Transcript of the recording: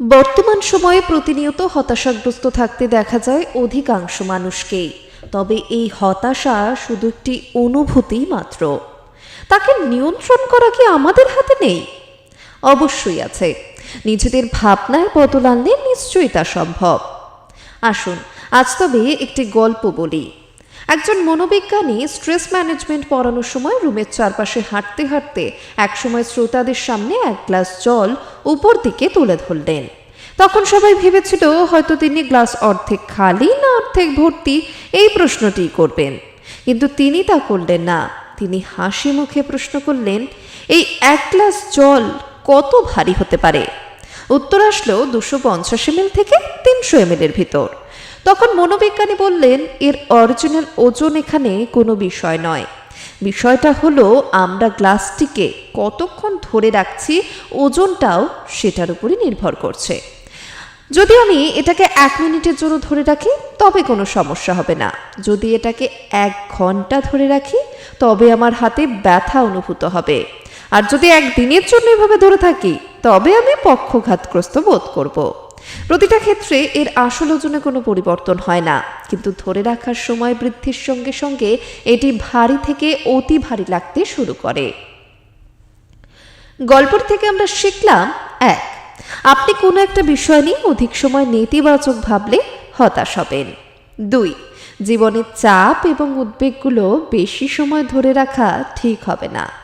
বর্তমান সময়ে প্রতিনিয়ত হতাশাগ্রস্ত থাকতে দেখা যায় অধিকাংশ মানুষকেই। তবে এই হতাশা শুধু একটি অনুভূতি মাত্র। তাকে নিয়ন্ত্রণ করা কি আমাদের হাতে নেই? অবশ্যই আছে। নিজেদের ভাবনায় বদল আনলে নিশ্চয়ই তা সম্ভব। আসুন, আজ তবে একটি গল্প বলি। একজন মনোবিজ্ঞানী স্ট্রেস ম্যানেজমেন্ট পড়ানোর সময় রুমের চারপাশে হাঁটতে হাঁটতে একসময় শ্রোতাদের সামনে এক গ্লাস জল উপর দিকে তুলে ধরলেন। তখন সবাই ভেবেছিল, হয়তো তিনি গ্লাস অর্ধেক খালি না অর্ধেক ভর্তি, এই প্রশ্নটি করবেন। কিন্তু তিনি তা করলেন না। তিনি হাসি মুখে প্রশ্ন করলেন, এই এক গ্লাস জল কত ভারী হতে পারে? উত্তর আসলো দুশো পঞ্চাশ এমএল থেকে তিনশো এমএল এর ভিতর। তখন মনোবিজ্ঞানী বললেন, এর অরিজিনাল ওজন এখানে কোনো বিষয় নয়। বিষয়টা হলো, আমরা গ্লাসটিকে কতক্ষণ ধরে রাখছি, ওজনটাও সেটার উপরই নির্ভর করছে। যদি আমি এটাকে এক মিনিটের জন্য ধরে রাখি, তবে কোনো সমস্যা হবে না। যদি এটাকে এক ঘণ্টা ধরে রাখি, তবে আমার হাতে ব্যথা অনুভূত হবে। আর যদি একদিনের জন্য এভাবে ধরে থাকি, তবে আমি পক্ষঘাতগ্রস্ত বোধ করব। প্রতিটা ক্ষেত্রে এর আসল ওজনে কোনো পরিবর্তন হয় না। কিন্তু ধরে রাখার সময় বৃদ্ধির সঙ্গে সঙ্গে এটি ভারী থেকে অতি ভারী লাগতে শুরু করে। গল্পর থেকে আমরা শিখলাম, এক, আপনি কোনো একটা বিষয় নিয়ে অধিক সময় নেতিবাচক ভাবলে হতাশ হবেন। দুই জীবনের চাপ এবং উদ্বেগগুলো বেশি সময় ধরে রাখা ঠিক হবে না।